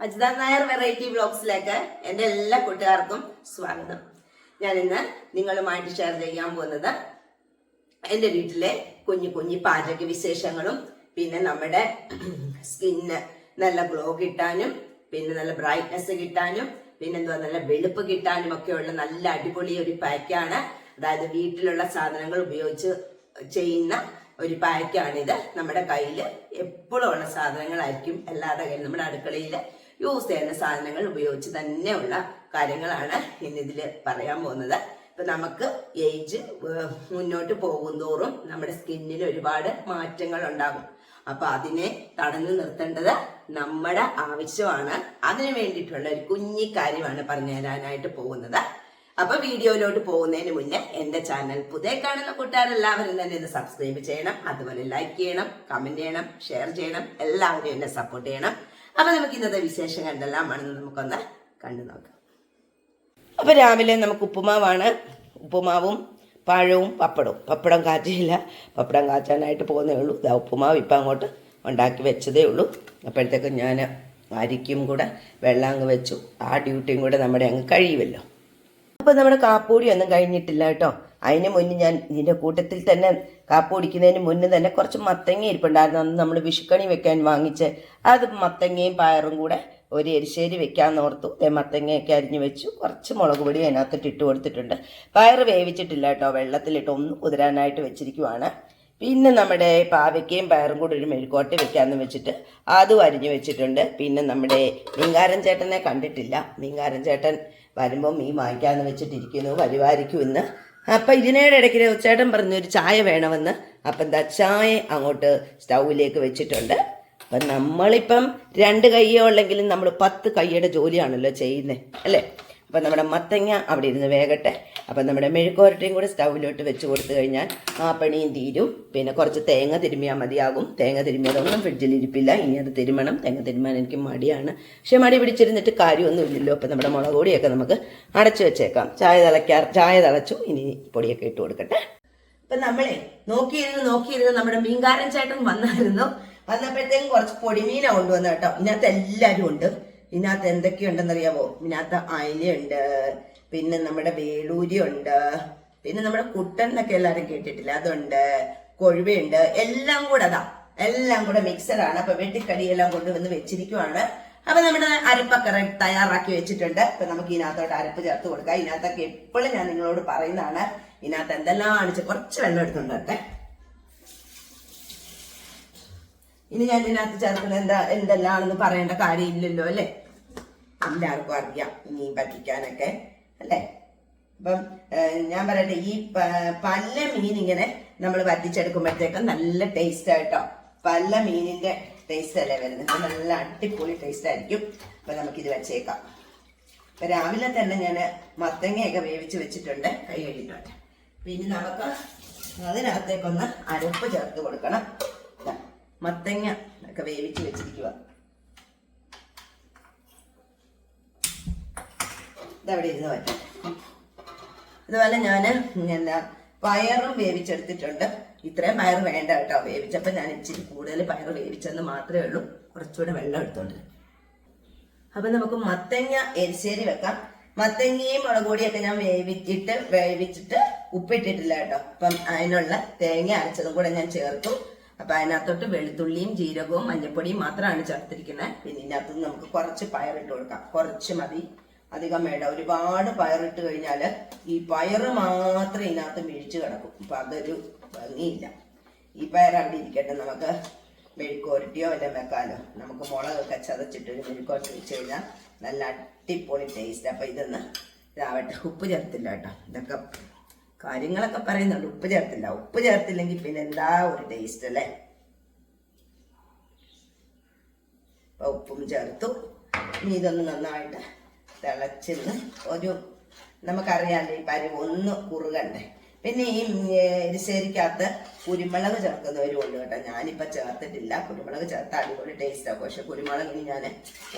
Ajitha Nair variety ബ്ലോഗ്സിലേക്ക് എന്റെ എല്ലാ കൂട്ടുകാർക്കും സ്വാഗതം. ഞാൻ ഇന്ന് നിങ്ങളുമായിട്ട് ഷെയർ ചെയ്യാൻ പോകുന്നത് എന്റെ വീട്ടിലെ കുഞ്ഞു കുഞ്ഞു പാചക വിശേഷങ്ങളും പിന്നെ നമ്മുടെ സ്കിന്ന് നല്ല ഗ്ലോ കിട്ടാനും പിന്നെ നല്ല ബ്രൈറ്റ്നെസ് കിട്ടാനും പിന്നെ എന്തുവാ നല്ല വെളുപ്പ് കിട്ടാനും ഒക്കെയുള്ള നല്ല അടിപൊളി ഒരു പാക്കാണ് അതായത് വീട്ടിലുള്ള സാധനങ്ങൾ ഉപയോഗിച്ച് ചെയ്യുന്ന ഒരു പാക്കാണിത് നമ്മുടെ കയ്യിൽ എപ്പോഴും ഉള്ള സാധനങ്ങളായിരിക്കും. അല്ലാതെ നമ്മുടെ അടുക്കളയിൽ യൂസ് ചെയ്യുന്ന സാധനങ്ങൾ ഉപയോഗിച്ച് തന്നെയുള്ള കാര്യങ്ങളാണ് ഇന്നിതിൽ പറയാൻ പോകുന്നത്. ഇപ്പൊ നമുക്ക് ഏജ് മുന്നോട്ട് പോകുന്തോറും നമ്മുടെ സ്കിന്നിൽ ഒരുപാട് മാറ്റങ്ങൾ ഉണ്ടാകും. അപ്പൊ അതിനെ തടഞ്ഞു നിർത്തേണ്ടത് നമ്മുടെ ആവശ്യമാണ്. അതിനു വേണ്ടിയിട്ടുള്ള ഒരു കുഞ്ഞി കാര്യമാണ് പറഞ്ഞു തരാനായിട്ട് പോകുന്നത്. അപ്പൊ വീഡിയോയിലോട്ട് പോകുന്നതിന് മുന്നേ എന്റെ ചാനൽ പുതിയ കാണുന്ന കൂട്ടുകാരെല്ലാവരും തന്നെ ഇത് സബ്സ്ക്രൈബ് ചെയ്യണം. അതുപോലെ ലൈക്ക് ചെയ്യണം കമന്റ് ചെയ്യണം ഷെയർ ചെയ്യണം. എല്ലാവരും എന്നെ സപ്പോർട്ട് ചെയ്യണം. അപ്പൊ നമുക്ക് ഇന്നത്തെ വിശേഷം എന്തെല്ലാമാണെന്ന് നമുക്കൊന്ന് കണ്ടു നോക്കാം. അപ്പൊ രാവിലെ നമുക്ക് ഉപ്പുമാവാണ്. ഉപ്പുമാവും പഴവും പപ്പടവും. പപ്പടം കാച്ചില്ല. പപ്പടം കാച്ചാനായിട്ട് പോകുന്നേ ഉള്ളൂ. ഇതാ ഉപ്പുമാവ് ഇപ്പം അങ്ങോട്ട് ഉണ്ടാക്കി വെച്ചതേ ഉള്ളൂ. അപ്പോഴത്തേക്കും ഞാൻ അരിക്കും കൂടെ വെള്ളം അങ്ങ് വെച്ചു. ആ ഡ്യൂട്ടിയും കൂടെ നമ്മുടെ അങ്ങ് കഴിയുമല്ലോ. അപ്പോൾ നമ്മുടെ കാപ്പൂടി ഒന്നും കഴിഞ്ഞിട്ടില്ല കേട്ടോ. അതിന് മുന്നേ ഞാൻ ഇതിന്റെ കൂട്ടത്തിൽ തന്നെ കാപ്പ് കുടിക്കുന്നതിന് മുന്നേ തന്നെ കുറച്ച് മത്തങ്ങ ഇരിപ്പുണ്ടായിരുന്നു. അന്ന് നമ്മൾ വിഷുക്കണി വെക്കാൻ വാങ്ങിച്ച് അത് മത്തങ്ങയും പയറും കൂടെ ഒരു എരിശ്ശേരി വെക്കാമെന്ന് ഓർത്തു. മത്തങ്ങയൊക്കെ അരിഞ്ഞ് വെച്ചു. കുറച്ച് മുളക് പൊടി അതിനകത്തിട്ട് ഇട്ട് കൊടുത്തിട്ടുണ്ട്. പയർ വേവിച്ചിട്ടില്ല കേട്ടോ. വെള്ളത്തിലിട്ട് ഒന്ന് കുതിരാനായിട്ട് വെച്ചിരിക്കുവാണ്. പിന്നെ നമ്മുടെ പാവയ്ക്കയും പയറും കൂടെ ഒരു മെഴുക്കോട്ടി വെക്കാമെന്ന് വെച്ചിട്ട് അതും അരിഞ്ഞു വെച്ചിട്ടുണ്ട്. പിന്നെ നമ്മുടെ മീങ്കാരൻ ചേട്ടനെ കണ്ടിട്ടില്ല. മീങ്കാരൻ ചേട്ടൻ വരുമ്പോൾ മീൻ വാങ്ങിക്കാമെന്ന് വെച്ചിട്ടിരിക്കുന്നു. വരുവായിരിക്കും ഇന്ന്. അപ്പം ഇതിനേടെ ഇടയ്ക്ക് ചേട്ടൻ പറഞ്ഞു ഒരു ചായ വേണമെന്ന്. അപ്പം എന്താ ചായ അങ്ങോട്ട് സ്റ്റൗവിലേക്ക് വെച്ചിട്ടുണ്ട്. അപ്പം നമ്മളിപ്പം രണ്ട് കയ്യോ ഉള്ളെങ്കിലും നമ്മൾ പത്ത് കൈയുടെ ജോലിയാണല്ലോ ചെയ്യുന്നത് അല്ലേ? അപ്പം നമ്മുടെ മത്തങ്ങ അവിടെ ഇരുന്ന് വേകട്ടെ. അപ്പം നമ്മുടെ മെഴുക്കോരട്ടയും കൂടെ സ്റ്റൗവിലോട്ട് വെച്ച് കൊടുത്തു കഴിഞ്ഞാൽ ആ പണിയും തീരും. പിന്നെ കുറച്ച് തേങ്ങ തിരുമിയാൽ മതിയാകും. തേങ്ങ തിരുമിയതൊന്നും ഫ്രിഡ്ജിൽ ഇരിപ്പില്ല. ഇനി അത് തിരുമണം. തേങ്ങ തിരുമാൻ എനിക്ക് മടിയാണ്. പക്ഷെ മടി പിടിച്ചിരുന്നിട്ട് കാര്യമൊന്നുമില്ലല്ലോ അപ്പം നമ്മുടെ മുളക് പൊടിയൊക്കെ നമുക്ക് അടച്ചു വെച്ചേക്കാം. ചായ തിളയ്ക്കാ ചായ തിളച്ചു. ഇനി പൊടിയൊക്കെ ഇട്ട് കൊടുക്കട്ടെ. ഇപ്പം നമ്മളെ നോക്കിയിരുന്ന് നോക്കിയിരുന്ന് നമ്മുടെ മീൻകാരൻ ചേട്ടൻ വന്നായിരുന്നു. വന്നപ്പോഴത്തേക്കും കുറച്ച് പൊടിമീന കൊണ്ടുവന്നു കേട്ടോ. ഇതിനകത്ത് എല്ലാവരും ഉണ്ട്. ഇതിനകത്ത് എന്തൊക്കെയുണ്ടെന്നറിയാമോ ഇതിനകത്ത് അയിലുണ്ട് പിന്നെ നമ്മുടെ വേളൂരി ഉണ്ട് പിന്നെ നമ്മുടെ കുട്ടൻ എന്നൊക്കെ എല്ലാവരും കേട്ടിട്ടില്ല? അതുണ്ട് കൊഴുവയുണ്ട് എല്ലാം കൂടെ അതാ എല്ലാം കൂടെ മിക്സഡാണ് അപ്പൊ വെട്ടിക്കടിയെല്ലാം കൊണ്ടുവന്ന് വെച്ചിരിക്കുവാണ്. അപ്പൊ നമ്മുടെ അരപ്പൊക്കെ തയ്യാറാക്കി വെച്ചിട്ടുണ്ട്. അപ്പൊ നമുക്ക് ഇതിനകത്തോട്ട് അരപ്പ് ചേർത്ത് കൊടുക്കാം. ഇതിനകത്തൊക്കെ എപ്പോഴും ഞാൻ നിങ്ങളോട് പറയുന്നതാണ് ഇതിനകത്ത് എന്തെല്ലാം ആണിച്ച് കുറച്ച് വെള്ളം എടുത്തുണ്ടട്ടെ ഇനി ഞാൻ ഇതിനകത്ത് ചേർക്കുന്ന എന്താ എന്തെല്ലാണെന്ന് പറയേണ്ട കാര്യമില്ലല്ലോ അല്ലേ? എല്ലാവർക്കും അറിയാം ഇനി പറ്റിക്കാനൊക്കെ അല്ലേ? അപ്പം ഞാൻ പറയട്ടെ ഈ പല മീൻ ഇങ്ങനെ നമ്മൾ വറ്റിച്ചെടുക്കുമ്പോഴത്തേക്കും നല്ല ടേസ്റ്റ് ആയിട്ടോ? പല മീനിന്റെ ടേസ്റ്റ് അല്ലേ വരുന്നത്? നല്ല അടിപൊളി ടേസ്റ്റ് ആയിരിക്കും. അപ്പൊ ഇത് വെച്ചേക്കാം. അപ്പൊ രാവിലെ തന്നെ ഞാൻ മത്തങ്ങയൊക്കെ വേവിച്ച് വെച്ചിട്ടുണ്ട്. കൈ കഴുകിയിട്ടുണ്ട് പിന്നെ നമുക്ക് അതിനകത്തേക്കൊന്ന് അരപ്പ് ചേർത്ത് കൊടുക്കണം. മത്തങ്ങ ഒക്കെ വേവിച്ച് വെച്ചിരിക്കുക ഇതവിടെ ഇരുന്ന് പറ്റും അതുപോലെ ഞാൻ എന്താ പയറും വേവിച്ചെടുത്തിട്ടുണ്ട്. ഇത്രയും പയർ വേണ്ട കേട്ടോ വേവിച്ചപ്പോൾ ഞാൻ ഇച്ചിരി കൂടുതൽ പയർ വേവിച്ചെന്ന് മാത്രമേ ഉള്ളൂ. കുറച്ചുകൂടെ വെള്ളം എടുത്തോണ്ട്. അപ്പൊ നമുക്ക് മത്തങ്ങ എരിശ്ശേരി വെക്കാം. മത്തങ്ങയും മുളക് ഞാൻ വേവിച്ചിട്ട് വേവിച്ചിട്ട് ഉപ്പിട്ടിട്ടില്ല കേട്ടോ. അപ്പം അതിനുള്ള തേങ്ങ അരച്ചതും കൂടെ ഞാൻ ചേർത്തു. അപ്പൊ അതിനകത്തോട്ട് വെളുത്തുള്ളിയും ജീരകവും മഞ്ഞപ്പൊടിയും മാത്രമാണ് ചേർത്തിരിക്കുന്നത്. പിന്നെ ഇതിനകത്ത് നമുക്ക് കുറച്ച് പയറിട്ട് കൊടുക്കാം. കുറച്ച് മതി. അധികം വേണ്ട. ഒരുപാട് പയറിട്ട് കഴിഞ്ഞാൽ ഈ പയറ് മാത്രം ഇതിനകത്ത് വീഴ്ച കിടക്കും. അപ്പൊ അതൊരു ഭംഗിയില്ല. ഈ പയർ അവിടെ ഇരിക്കട്ടെ. നമുക്ക് മെഴുക്കുരട്ടിയോ അല്ലെ വെക്കാലോ. നമുക്ക് മുളകൊക്കെ ചതച്ചിട്ട് ഒരു മെഴുക്കുരട്ടി വെച്ച് കഴിഞ്ഞാൽ നല്ല അടിപൊളി ടേസ്റ്റ് അപ്പൊ ഇതൊന്ന് ഇതാവട്ടെ. ഉപ്പ് ചേർത്തില്ല കേട്ടോ. ഇതൊക്കെ കാര്യങ്ങളൊക്കെ പറയുന്നുണ്ട്. ഉപ്പ് ചേർത്തില്ല. ഉപ്പ് ചേർത്തില്ലെങ്കിൽ പിന്നെ എന്താ ഒരു ടേസ്റ്റ് അല്ലേ? അപ്പൊ ഉപ്പും ചേർത്തു. ഇനി ഇതൊന്ന് നന്നായിട്ട് തിളച്ചിന്ന് ഒരു നമുക്കറിയാമല്ലോ ഈ പരി ഒന്ന് കുറുകണ്ടേ. പിന്നെ ഈ എരിശ്ശേരിക്കകത്ത് കുരുമുളക് ചേർക്കുന്നവരും ഉണ്ട് കേട്ടോ. ഞാനിപ്പോൾ ചേർത്തിട്ടില്ല. കുരുമുളക് ചേർത്ത അടിപൊളി ടേസ്റ്റ് ആക്കും പക്ഷെ കുരുമുളക് ഇനി ഞാൻ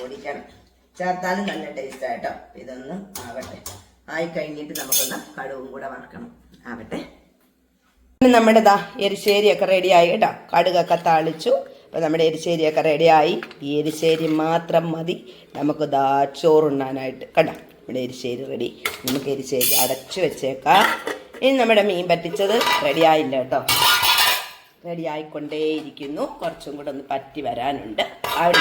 ഓടിക്കണം ചേർത്താലും നല്ല ടേസ്റ്റ് ആയിട്ടോ ഇതൊന്ന് ആവട്ടെ. ആയി കഴിഞ്ഞിട്ട് നമുക്കൊന്ന് കടുവും കൂടെ വറക്കണം. ആവട്ടെ. നമ്മുടെ ദാ എരിശ്ശേരിയൊക്കെ റെഡിയായി കേട്ടോ. കടുകൊക്കെ താളിച്ചു. അപ്പോൾ നമ്മുടെ എരിശ്ശേരിയൊക്കെ റെഡിയായി. ഈ എരിശ്ശേരി മാത്രം മതി. നമുക്ക് ദാ ചോറുണ്ണാനായിട്ട്. കണ്ടോ? നമ്മുടെ എരിശ്ശേരി റെഡി. നമുക്ക് എരിശ്ശേരി അടച്ചു വെച്ചേക്കാം. ഇനി നമ്മുടെ മീൻ പറ്റിച്ചത് റെഡിയായില്ല കേട്ടോ. റെഡി ആയിക്കൊണ്ടേയിരിക്കുന്നു കുറച്ചും കൂടെ ഒന്ന് പറ്റി വരാനുണ്ട്. അവിടെ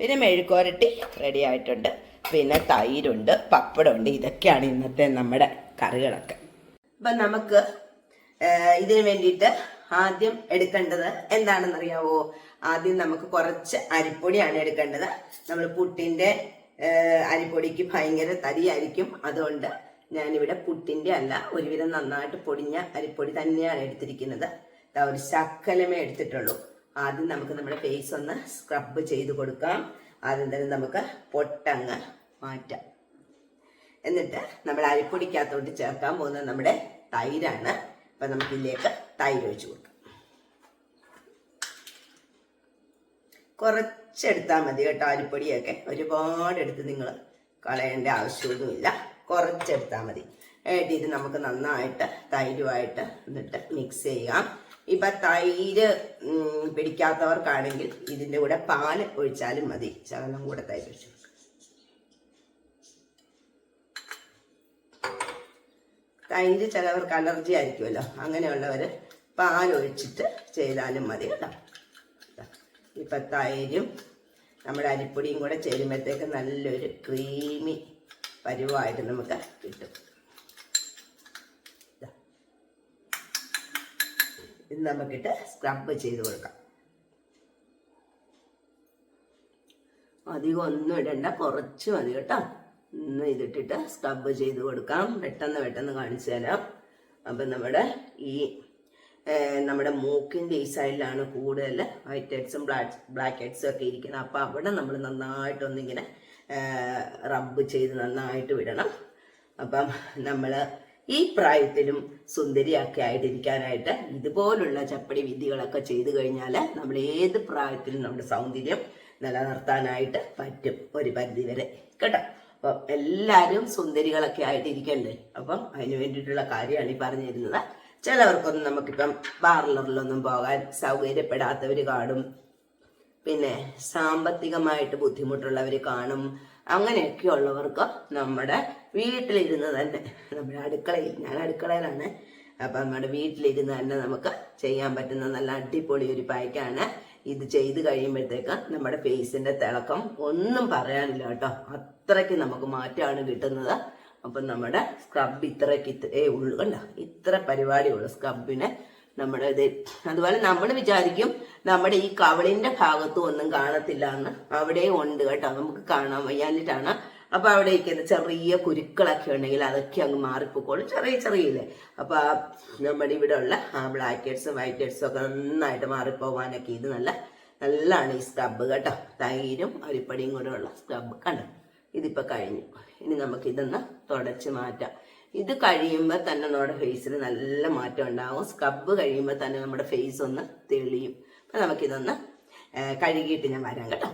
പിന്നെ മെഴുക്കോരട്ടി റെഡി ആയിട്ടുണ്ട് പിന്നെ തൈരുണ്ട് പപ്പടമുണ്ട്. ഇതൊക്കെയാണ് ഇന്നത്തെ നമ്മുടെ കറികളൊക്കെ. അപ്പം നമുക്ക് ഇതിനു വേണ്ടിയിട്ട് ആദ്യം എടുക്കേണ്ടത് എന്താണെന്നറിയാവോ? ആദ്യം നമുക്ക് കുറച്ച് അരിപ്പൊടിയാണ് എടുക്കേണ്ടത്. നമ്മൾ പുട്ടിന്റെ അരിപ്പൊടിക്ക് ഭയങ്കര തരിയായിരിക്കും. അതുകൊണ്ട് ഞാനിവിടെ പുട്ടിന്റെ അല്ല ഒരുവിധം നന്നായിട്ട് പൊടിഞ്ഞ അരിപ്പൊടി തന്നെയാണ് എടുത്തിരിക്കുന്നത്. ഒരു ശക്കലമേ എടുത്തിട്ടുള്ളൂ. ആദ്യം നമുക്ക് നമ്മുടെ ഫേസ് ഒന്ന് സ്ക്രബ് ചെയ്ത് കൊടുക്കാം. ആദ്യം തന്നെ നമുക്ക് പൊട്ടങ്ങ് മാറ്റാം. എന്നിട്ട് നമ്മൾ അരിപ്പൊടിക്കകത്തോട്ട് ചേർക്കാൻ പോകുന്നത് നമ്മുടെ തൈരാണ്. അപ്പൊ നമുക്ക് ഇതിലേക്ക് തൈര് ഒഴിച്ചു കൊടുക്കാം. കുറച്ചെടുത്താൽ മതി കേട്ടോ അരിപ്പൊടിയൊക്കെ. ഒരുപാട് എടുത്ത് നിങ്ങൾ കളയേണ്ട ആവശ്യമൊന്നുമില്ല. കുറച്ചെടുത്താൽ മതി. എന്നിട്ട് ഇത് നമുക്ക് നന്നായിട്ട് തൈരുമായിട്ട് എന്നിട്ട് മിക്സ് ചെയ്യാം. ഇപ്പൊ തൈര് പിടിക്കാത്തവർക്കാണെങ്കിൽ ഇതിന്റെ കൂടെ പാൽ ഒഴിച്ചാലും മതി. ശകലം കൂടെ തൈര് ഒഴിച്ചു തൈര് ചിലവർക്ക് അലർജി ആയിരിക്കുമല്ലോ. അങ്ങനെയുള്ളവർ പാലൊഴിച്ചിട്ട് ചെയ്താലും മതി കേട്ടോ. ഇപ്പം തൈരും നമ്മുടെ അരിപ്പൊടിയും കൂടെ ചേരുമ്പോഴത്തേക്ക് നല്ലൊരു ക്രീമി പരുവായിട്ട് നമുക്ക് കിട്ടും. ഇത്. നമുക്കിട്ട് സ്ക്രബ് ചെയ്ത് കൊടുക്കാം. അധികം ഒന്നും ഇടണ്ട കുറച്ച് മതി കേട്ടോ. ഒന്ന് ഇതിട്ടിട്ട് സ്ക്രബ് ചെയ്ത് കൊടുക്കാം. പെട്ടെന്ന് പെട്ടെന്ന് കാണിച്ചു തരാം. അപ്പം നമ്മുടെ ഈ നമ്മുടെ മൂക്കിന്റെ ഈ സൈഡിലാണ് കൂടുതൽ വൈറ്റ് ഹെഡ്സും ബ്ലാക്ക് ബ്ലാക്ക് ഹെഡ്സും ഒക്കെ ഇരിക്കുന്നത്. അപ്പോൾ അവിടെ നമ്മൾ നന്നായിട്ടൊന്നിങ്ങനെ റബ്ബ് ചെയ്ത് നന്നായിട്ട് വിടണം. അപ്പം നമ്മൾ ഈ പ്രായത്തിലും സുന്ദരിയൊക്കെ ആയിട്ടിരിക്കാനായിട്ട് ഇതുപോലുള്ള ചപ്പടി വിധികളൊക്കെ ചെയ്തു കഴിഞ്ഞാൽ നമ്മൾ ഏത് പ്രായത്തിലും നമ്മുടെ സൗന്ദര്യം നിലനിർത്താനായിട്ട് പറ്റും ഒരു പരിധിവരെ കേട്ടോ? അപ്പം എല്ലാവരും സുന്ദരികളൊക്കെ ആയിട്ടിരിക്കണ്ടേ? അപ്പം അതിന് വേണ്ടിയിട്ടുള്ള കാര്യമാണ് ഈ പറഞ്ഞു തരുന്നത് ചിലവർക്കൊന്നും നമുക്കിപ്പം പാർലറിലൊന്നും പോകാൻ സൗകര്യപ്പെടാത്തവർ കാണും. പിന്നെ സാമ്പത്തികമായിട്ട് ബുദ്ധിമുട്ടുള്ളവർ കാണും. അങ്ങനെയൊക്കെ ഉള്ളവർക്ക് നമ്മുടെ വീട്ടിലിരുന്ന് തന്നെ നമ്മുടെ അടുക്കളയിൽ ഞാൻ അടുക്കളയിലാണ്. അപ്പം നമ്മുടെ വീട്ടിലിരുന്ന് തന്നെ നമുക്ക് ചെയ്യാൻ പറ്റുന്ന നല്ല അടിപൊളി ഒരു പായ്ക്കാണ്. ഇത് ചെയ്ത് കഴിയുമ്പോഴത്തേക്ക് നമ്മുടെ ഫേസിന്റെ തിളക്കം ഒന്നും പറയാനില്ല കേട്ടോ. അത്രയ്ക്ക് നമുക്ക് മാറ്റമാണ് കിട്ടുന്നത്. അപ്പം നമ്മുടെ സ്ക്രബ് ഇത്രയ്ക്ക് ഇത്രേ ഉള്ളു കണ്ട ഇത്ര പരിപാടിയുള്ളൂ സ്ക്രബിന് നമ്മുടെ ഇത് അതുപോലെ നമ്മൾ വിചാരിക്കും നമ്മുടെ ഈ കവളിന്റെ ഭാഗത്തും ഒന്നും കാണത്തില്ല എന്ന്. അവിടെയും ഉണ്ട് കേട്ടോ. നമുക്ക് കാണാൻ വയ്യാഞ്ഞിട്ടാണ് അപ്പൊ അവിടേക്ക് ചെറിയ കുരുക്കളൊക്കെ ഉണ്ടെങ്കിൽ അതൊക്കെ അങ്ങ് മാറിപ്പോക്കോളും. ചെറിയ ചെറിയില്ലേ. അപ്പൊ ആ നമ്മുടെ ഇവിടെ ഉള്ള ബ്ലാക്ക് ഹെഡ്സും വൈറ്റ് ഹെഡ്സും ഒക്കെ നന്നായിട്ട് മാറിപ്പോവാനൊക്കെ ഇത് നല്ല നല്ലതാണ് ഈ സ്ക്രബ് കേട്ടോ. തൈരും അരിപ്പടിയും കൂടെ ഉള്ള സ്ക്രബ് കണ്ടോ? ഇതിപ്പോ കഴിഞ്ഞു. ഇനി നമുക്ക് ഇതൊന്ന് തുടച്ച് മാറ്റാം. ഇത് കഴിയുമ്പോൾ തന്നെ നമ്മുടെ ഫേസിൽ നല്ല മാറ്റം ഉണ്ടാവും. സ്ക്രബ് കഴിയുമ്പോൾ തന്നെ നമ്മുടെ ഫേസ് ഒന്ന് തെളിയും. അപ്പം നമുക്കിതൊന്ന് കഴുകിയിട്ട് ഞാൻ വരാം കേട്ടോ.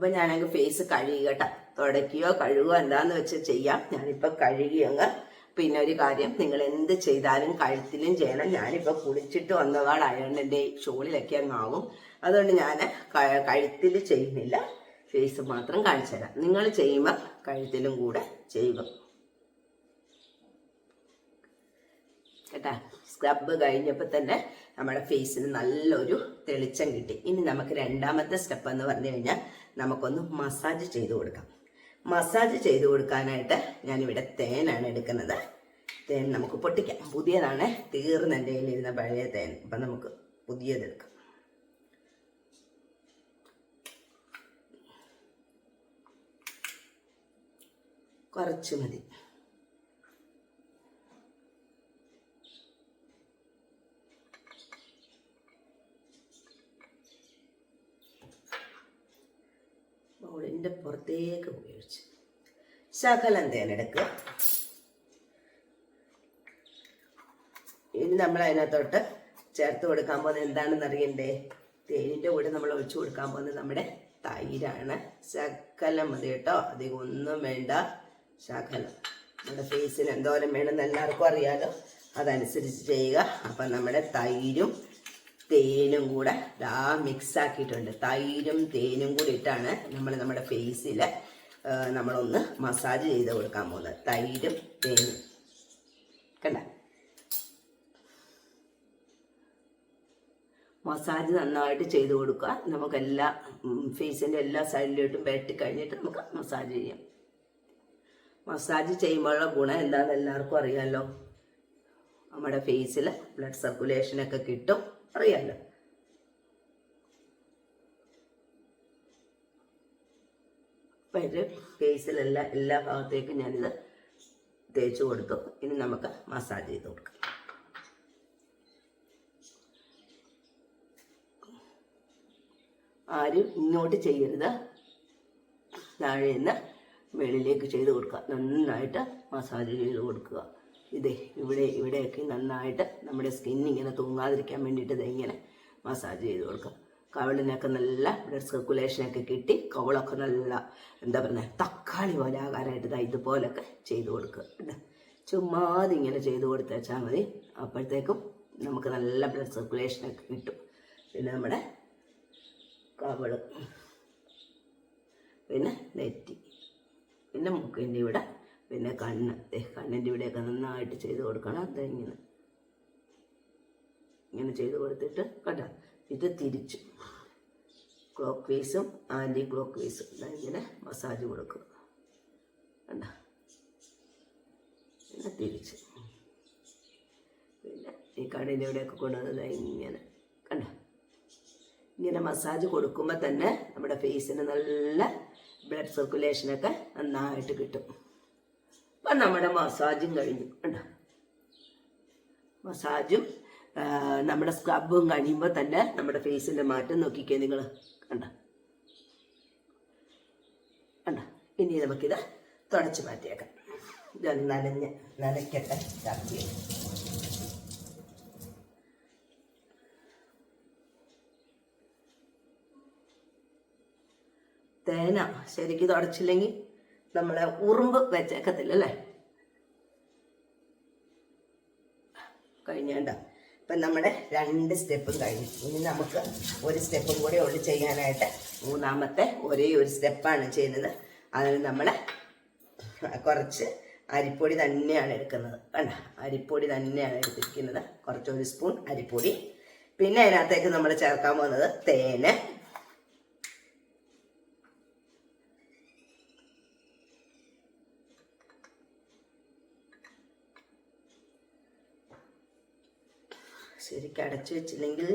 അപ്പം ഞാനങ്ങ് ഫേസ് കഴുകട്ടെ തുടയ്ക്കുകയോ കഴുകുകയോ എന്താന്ന് വെച്ച് ചെയ്യാം. ഞാനിപ്പോൾ കഴുകി അങ്ങ് പിന്നെ ഒരു കാര്യം നിങ്ങൾ എന്ത് ചെയ്താലും കഴുത്തിലും ചെയ്യണം. ഞാനിപ്പോൾ കുളിച്ചിട്ട് വന്നപാടായതുകൊണ്ട് എന്റെ ഷോളിലൊക്കെ അങ്ങ് ആവും. അതുകൊണ്ട് ഞാൻ കഴുത്തിൽ ചെയ്യുന്നില്ല. ഫേസ് മാത്രം കാണിച്ചു തരാം. നിങ്ങൾ ചെയ്യുമ്പോൾ കഴുത്തിലും കൂടെ ചെയ്യുക. കേട്ടാ? സ്ക്രബ് കഴിഞ്ഞപ്പോൾ തന്നെ നമ്മുടെ ഫേസിന് നല്ലൊരു തെളിച്ചം കിട്ടി. ഇനി നമുക്ക് രണ്ടാമത്തെ സ്റ്റെപ്പ് എന്ന് പറഞ്ഞു കഴിഞ്ഞാൽ നമുക്കൊന്ന് മസാജ് ചെയ്ത് കൊടുക്കാം. മസാജ് ചെയ്ത് കൊടുക്കാനായിട്ട് ഞാനിവിടെ തേനാണ് എടുക്കുന്നത്. തേൻ നമുക്ക് പൊട്ടിക്കാം. പുതിയതാണ് തീർന്ന് എന്റെ കയ്യിലിരുന്ന പഴയ തേൻ. അപ്പം നമുക്ക് പുതിയതെടുക്കാം കുറച്ച് മതി. ബൗളിന്റെ പുറത്തേക്ക് ഉപയോഗിച്ച് ശകലം തേനെടുക്കുക. ഇനി നമ്മൾ അതിനകത്തോട്ട് ചേർത്ത് കൊടുക്കാൻ പോകുന്നത് എന്താണെന്ന് അറിയണ്ടേ? തേനിന്റെ കൂടെ നമ്മൾ ഒഴിച്ചു കൊടുക്കാൻ പോകുന്നത് നമ്മുടെ തൈരാണ്. ശകലം മതി കേട്ടോ. അധികം ഒന്നും വേണ്ട. ശകലം. നമ്മുടെ ഫേസിന് എന്തോരം വേണമെന്ന് എല്ലാവർക്കും അറിയാലോ. അതനുസരിച്ച് ചെയ്യുക. അപ്പം നമ്മുടെ തൈരും തേനും കൂടെ ഇതാ മിക്സ് ആക്കിയിട്ടുണ്ട് തൈരും തേനും കൂടി ഇട്ടാണ് നമ്മൾ നമ്മുടെ ഫേസിൽ നമ്മളൊന്ന് മസാജ് ചെയ്ത് കൊടുക്കാൻ പോകുന്നത്. തൈരും തേനും. കണ്ട? മസാജ് നന്നായിട്ട് ചെയ്ത് കൊടുക്കുക. നമുക്ക് എല്ലാ ഫേസിന്റെ എല്ലാ സൈഡിലോട്ടും വെട്ടി കഴിഞ്ഞിട്ട് നമുക്ക് മസാജ് ചെയ്യാം. മസാജ് ചെയ്യുമ്പോഴുള്ള ഗുണം എന്താണെന്ന് എല്ലാവർക്കും അറിയാമല്ലോ നമ്മുടെ ഫേസിൽ ബ്ലഡ് സർക്കുലേഷനൊക്കെ കിട്ടും. അറിയാമല്ലോ അപ്പം എന്റെ ഫേസിലെല്ലാം എല്ലാ ഭാഗത്തേക്കും ഞാനിത് തേച്ച് കൊടുത്തു. ഇനി നമുക്ക് മസാജ് ചെയ്ത് കൊടുക്കാം. ആരും ഇങ്ങോട്ട് ചെയ്യരുത്. താഴെ നിന്ന് മേളിലേക്ക് ചെയ്ത് കൊടുക്കുക. നന്നായിട്ട് മസാജ് ചെയ്ത് കൊടുക്കുക. ഇതേ ഇവിടെ ഇവിടെയൊക്കെ നന്നായിട്ട് നമ്മുടെ സ്കിൻ ഇങ്ങനെ തൂങ്ങാതിരിക്കാൻ വേണ്ടിയിട്ട് ഇത് ഇങ്ങനെ മസാജ് ചെയ്ത് കൊടുക്കുക. കവളിനൊക്കെ നല്ല ബ്ലഡ് സർക്കുലേഷനൊക്കെ കിട്ടി കവളൊക്കെ നല്ല എന്താ പറയുക തക്കാളി പോലെ ആകാനായിട്ട് ഇതാ ഇതുപോലൊക്കെ ചെയ്ത് കൊടുക്കുക കേട്ടോ. ചുമ്മാതെ ഇങ്ങനെ ചെയ്ത് കൊടുത്തേച്ചാൽ മതി. അപ്പോഴത്തേക്കും നമുക്ക് നല്ല ബ്ലഡ് സർക്കുലേഷനൊക്കെ കിട്ടും. പിന്നെ നമ്മുടെ കവൾ. പിന്നെ നെറ്റി. പിന്നെ മുക്കിന്റെ ഇവിടെ പിന്നെ കണ്ണ് കണ്ണിന്റെ ഇവിടെയൊക്കെ നന്നായിട്ട് ചെയ്ത് കൊടുക്കണം. അത് ഇങ്ങനെ ഇങ്ങനെ ചെയ്ത് കൊടുത്തിട്ട് കണ്ട? ഇത് തിരിച്ചു. ക്ലോക്ക് വേസും ആന്റി ക്ലോക്ക് വേസും ഇങ്ങനെ മസാജ് കൊടുക്കുക കണ്ട? പിന്നെ തിരിച്ച്. പിന്നെ ഈ കണ്ണിന്റെ ഇവിടെയൊക്കെ കൊണ്ടുവന്നത് ഇങ്ങനെ കണ്ട? ഇങ്ങനെ മസാജ് കൊടുക്കുമ്പോൾ തന്നെ നമ്മുടെ ഫേസിന് നല്ല ബ്ലഡ് സർക്കുലേഷനൊക്കെ നന്നായിട്ട് കിട്ടും. അപ്പം നമ്മുടെ മസാജും കഴിഞ്ഞു കണ്ടോ? മസാജും നമ്മുടെ സ്ക്രബും കഴിയുമ്പോൾ തന്നെ നമ്മുടെ ഫേസിന്റെ മാറ്റം നോക്കിക്കേ നിങ്ങൾ കണ്ട? കണ്ട? ഇനി നമുക്കിത് തുടച്ച് മാറ്റിയേക്കാം. ഇത് നനഞ്ഞ് നനയ്ക്കട്ടെ ചർച്ച തേന ശരിക്കും തുടച്ചില്ലെങ്കിൽ നമ്മളെ ഉറുമ്പ് വെച്ചേക്കത്തില്ല അല്ലേ കഴിഞ്ഞേണ്ട. ഇപ്പം നമ്മുടെ രണ്ട് സ്റ്റെപ്പും കഴിഞ്ഞു. ഇനി നമുക്ക് ഒരു സ്റ്റെപ്പും കൂടെ ഉള്ളു ചെയ്യാനായിട്ട്. മൂന്നാമത്തെ ഒരേ ഒരു സ്റ്റെപ്പാണ് ചെയ്യുന്നത്. അതിന് നമ്മൾ കുറച്ച് അരിപ്പൊടി തന്നെയാണ് എടുക്കുന്നത്. കണ്ട? അരിപ്പൊടി തന്നെയാണ് എടുത്തിരിക്കുന്നത്. കുറച്ചൊരു സ്പൂൺ അരിപ്പൊടി. പിന്നെ അതിനകത്തേക്ക് നമ്മൾ ചേർക്കാൻ പോകുന്നത് തേന്. ശരിക്കും അടച്ചു വെച്ചില്ലെങ്കിൽ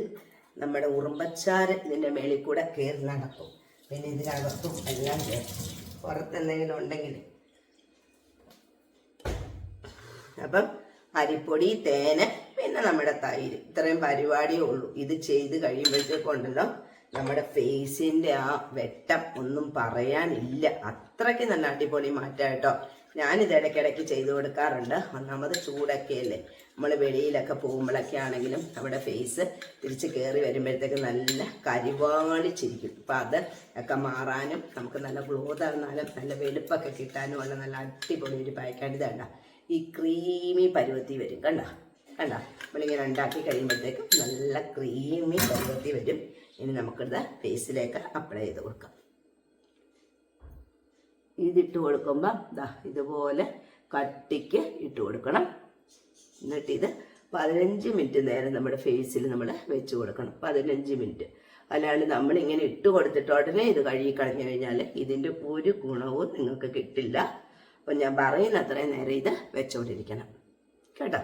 നമ്മുടെ ഉറുമ്പച്ചാറ് ഇതിന്റെ മേളിൽ കൂടെ കയറി നടക്കും. പിന്നെ ഇതിനകത്തും എല്ലാം കയറും പുറത്തെന്തെങ്കിലും ഉണ്ടെങ്കിൽ. അപ്പം അരിപ്പൊടി തേന് പിന്നെ നമ്മുടെ തൈര്. ഇത്രയും പരിപാടിയേ ഉള്ളൂ. ഇത് ചെയ്ത് കഴിയുമ്പോഴത്തേക്കുണ്ടല്ലോ നമ്മുടെ ഫേസിന്റെ ആ വെട്ടം ഒന്നും പറയാനില്ല. അത്രയ്ക്ക് നല്ല അടിപൊളി മാറ്റാട്ടോ കേട്ടോ. ഞാനിത് ഇടയ്ക്കിടയ്ക്ക് ചെയ്തു കൊടുക്കാറുണ്ട്. ഒന്നാമത് ചൂടൊക്കെ അല്ലേ നമ്മൾ വെളിയിലൊക്കെ പോകുമ്പോഴൊക്കെ ആണെങ്കിലും നമ്മുടെ ഫേസ് തിരിച്ച് കയറി വരുമ്പോഴത്തേക്ക് നല്ല കരിവാളിച്ചിരിക്കും അപ്പം അത് ഒക്കെ മാറാനും നമുക്ക് നല്ല ഗ്ലോ തന്നാലും നല്ല വെളുപ്പൊക്കെ കിട്ടാനും ഉള്ള നല്ല അടിപൊളി ഒരു പായ്ക്കാണ് ഇതണ്ട ഈ ക്രീമി പരുവത്തി വരും. കണ്ട? കണ്ട? നമ്മളിങ്ങനെ ഉണ്ടാക്കി കഴിയുമ്പോഴത്തേക്കും നല്ല ക്രീമി പരുവത്തി വരും. ഇനി നമുക്കിത് ഫേസിലേക്ക് അപ്ലൈ ചെയ്ത് കൊടുക്കാം. ഇതിട്ട് കൊടുക്കുമ്പോൾ ഇതുപോലെ കട്ടിക്ക് ഇട്ട് കൊടുക്കണം. എന്നിട്ട് ഇത് പതിനഞ്ച് മിനിറ്റ് നേരം നമ്മുടെ ഫേസിൽ നമ്മൾ വെച്ച് കൊടുക്കണം. പതിനഞ്ച് മിനിറ്റ്. അല്ലാണ്ട് നമ്മൾ ഇങ്ങനെ ഇട്ട് കൊടുത്തിട്ട് ഉടനെ ഇത് കഴുകി കളഞ്ഞു കഴിഞ്ഞാൽ ഇതിന്റെ ഒരു ഗുണവും നിങ്ങൾക്ക് കിട്ടില്ല. അപ്പം ഞാൻ പറയുന്ന അത്രയും നേരം ഇത് വെച്ചുകൊണ്ടിരിക്കണം കേട്ടോ?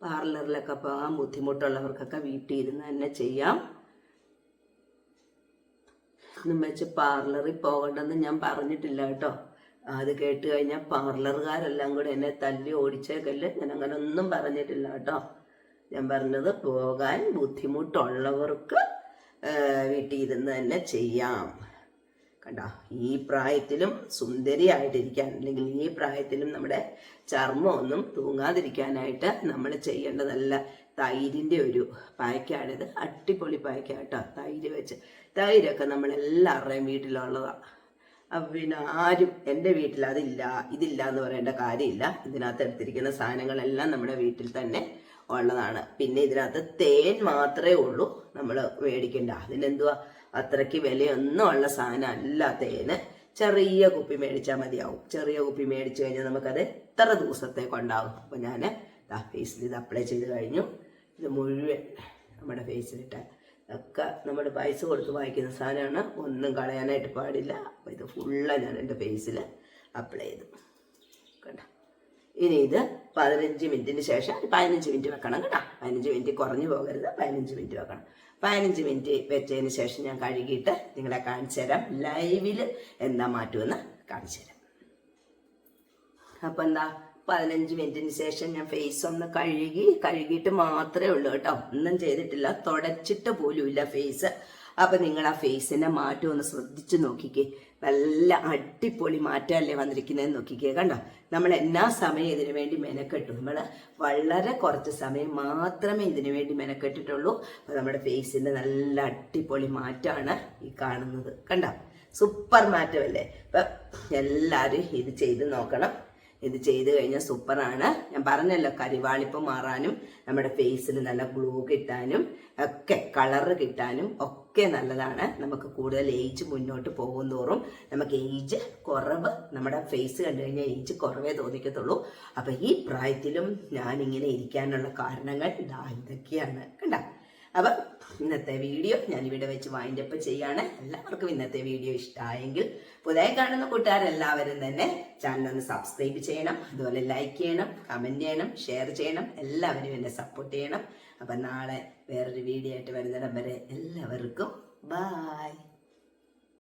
പാർലറിലൊക്കെ പോകാൻ ബുദ്ധിമുട്ടുള്ളവർക്കൊക്കെ വീട്ടിൽ ഇരുന്ന് തന്നെ ചെയ്യാം. വെച്ച് പാർലറിൽ പോകണ്ടെന്ന് ഞാൻ പറഞ്ഞിട്ടില്ല കേട്ടോ. അത് കേട്ട് കഴിഞ്ഞാൽ പാർലറുകാരെല്ലാം കൂടെ എന്നെ തല്ലി ഓടിച്ചേക്കല്ലേ. ഞാൻ അങ്ങനെ ഒന്നും പറഞ്ഞിട്ടില്ല കേട്ടോ. ഞാൻ പറഞ്ഞത് പോകാൻ ബുദ്ധിമുട്ടുള്ളവർക്ക് വീട്ടിൽ ഇരുന്ന് തന്നെ ചെയ്യാം. കണ്ടോ? ഈ പ്രായത്തിലും സുന്ദരിയായിട്ടിരിക്കാൻ അല്ലെങ്കിൽ ഈ പ്രായത്തിലും നമ്മുടെ ചർമ്മമൊന്നും തൂങ്ങാതിരിക്കാനായിട്ട് നമ്മൾ ചെയ്യേണ്ടതല്ല. തൈരിന്റെ ഒരു പായ്ക്കാണിത് അട്ടിപ്പൊളി പായ്ക്കാട്ടോ തൈര് വെച്ച്. തൈരൊക്കെ നമ്മളെല്ലാവരുടെയും വീട്ടിലുള്ളതാണ് അപ്പം പിന്നെ ആരും എന്റെ വീട്ടിൽ അതില്ല ഇതില്ല എന്ന് പറയേണ്ട കാര്യമില്ല. ഇതിനകത്ത് എടുത്തിരിക്കുന്ന സാധനങ്ങളെല്ലാം നമ്മുടെ വീട്ടിൽ തന്നെ ഉള്ളതാണ്. പിന്നെ ഇതിനകത്ത് തേൻ മാത്രമേ ഉള്ളൂ നമ്മൾ മേടിക്കേണ്ട. അതിനെന്തുവാ? അത്രയ്ക്ക് വിലയൊന്നും ഉള്ള സാധനം അല്ല ചെറിയ കുപ്പി മേടിച്ചാൽ മതിയാവും. ചെറിയ കുപ്പി മേടിച്ചു കഴിഞ്ഞാൽ നമുക്കത് എത്ര ദിവസത്തേക്കുണ്ടാവും. അപ്പോൾ ഞാൻ ഫേസിൽ ഇത് അപ്ലൈ ചെയ്ത് കഴിഞ്ഞു. ഇത് മുഴുവൻ നമ്മുടെ ഫേസിലിട്ട് ഒക്കെ നമ്മൾ പൈസ കൊടുത്ത് വാങ്ങിക്കുന്ന സാധനമാണ്. ഒന്നും കളയാനായിട്ട് പാടില്ല. അപ്പോൾ ഇത് ഫുള്ള് ഞാൻ എന്റെ ഫേസിൽ അപ്ലൈ ചെയ്തു. കണ്ടോ? ഇനി ഇത് പതിനഞ്ച് മിനിറ്റിന് ശേഷം പതിനഞ്ച് മിനിറ്റ് വെക്കണം കേട്ടോ. പതിനഞ്ച് മിനിറ്റ് കുറഞ്ഞു പോകരുത്. പതിനഞ്ച് മിനിറ്റ് വെക്കണം. പതിനഞ്ച് മിനിറ്റ് വെച്ചതിന് ശേഷം ഞാൻ കഴുകിയിട്ട് നിങ്ങളെ കാണിച്ചു തരാം. ലൈവിൽ എന്താ മാറ്റുമെന്ന് കാണിച്ചു തരാം. അപ്പം എന്താ പതിനഞ്ച് മിനിറ്റിന് ശേഷം ഞാൻ ഫേസ് ഒന്ന് കഴുകി കഴുകിയിട്ട് മാത്രമേ ഉള്ളൂ കേട്ടോ. ഒന്നും ചെയ്തിട്ടില്ല. തുടച്ചിട്ട് പോലുമില്ല ഫേസ് അപ്പം നിങ്ങൾ ആ ഫേസിനെ മാറ്റം ഒന്ന് ശ്രദ്ധിച്ച് നോക്കിക്കേ. നല്ല അടിപൊളി മാറ്റമല്ലേ വന്നിരിക്കുന്നതെന്ന് നോക്കിക്കേ. കണ്ടോ? നമ്മൾ എന്നാ സമയം ഇതിനു വേണ്ടി മെനക്കെട്ടു? നമ്മൾ വളരെ കുറച്ച് സമയം മാത്രമേ ഇതിനു വേണ്ടി മെനക്കെട്ടിട്ടുള്ളൂ. അപ്പോൾ നമ്മുടെ ഫേസിന്റെ നല്ല അടിപൊളി മാറ്റമാണ് ഈ കാണുന്നത്. കണ്ടോ? സൂപ്പർ മാറ്റമല്ലേ? അപ്പം എല്ലാരും ഇത് ചെയ്ത് നോക്കണം. ഇത് ചെയ്ത് കഴിഞ്ഞാൽ സൂപ്പറാണ്. ഞാൻ പറഞ്ഞല്ലോ കരിവാളിപ്പ് മാറാനും നമ്മുടെ ഫേസിൽ നല്ല ഗ്ലോ കിട്ടാനും ഒക്കെ കളറ് കിട്ടാനും ഒക്കെ നല്ലതാണ്. നമുക്ക് കൂടുതൽ ഏജ് മുന്നോട്ട് പോകും തോറും നമുക്ക് ഏജ് കുറവ് നമ്മുടെ ഫേസ് കണ്ടു കഴിഞ്ഞാൽ ഏജ് കുറവേ തോന്നിക്കത്തുള്ളൂ. അപ്പം ഈ പ്രായത്തിലും ഞാനിങ്ങനെ ഇരിക്കാനുള്ള കാരണങ്ങൾ ഇതാ ഇതൊക്കെയാണ്. കണ്ട? അപ്പം ഇന്നത്തെ വീഡിയോ ഞാൻ ഇവിടെ വെച്ച് വൈൻഡപ്പ് ചെയ്യാണ്. എല്ലാവർക്കും ഇന്നത്തെ വീഡിയോ ഇഷ്ടമായെങ്കിൽ പുതിയ കാണുന്ന കൂട്ടുകാരെല്ലാവരും തന്നെ ചാനൽ ഒന്ന് സബ്സ്ക്രൈബ് ചെയ്യണം. അതുപോലെ ലൈക്ക് ചെയ്യണം കമന്റ് ചെയ്യണം ഷെയർ ചെയ്യണം. എല്ലാവരും എന്നെ സപ്പോർട്ട് ചെയ്യണം. അപ്പം നാളെ വേറൊരു വീഡിയോ ആയിട്ട് വരുന്നിടം വരെ എല്ലാവർക്കും ബായ്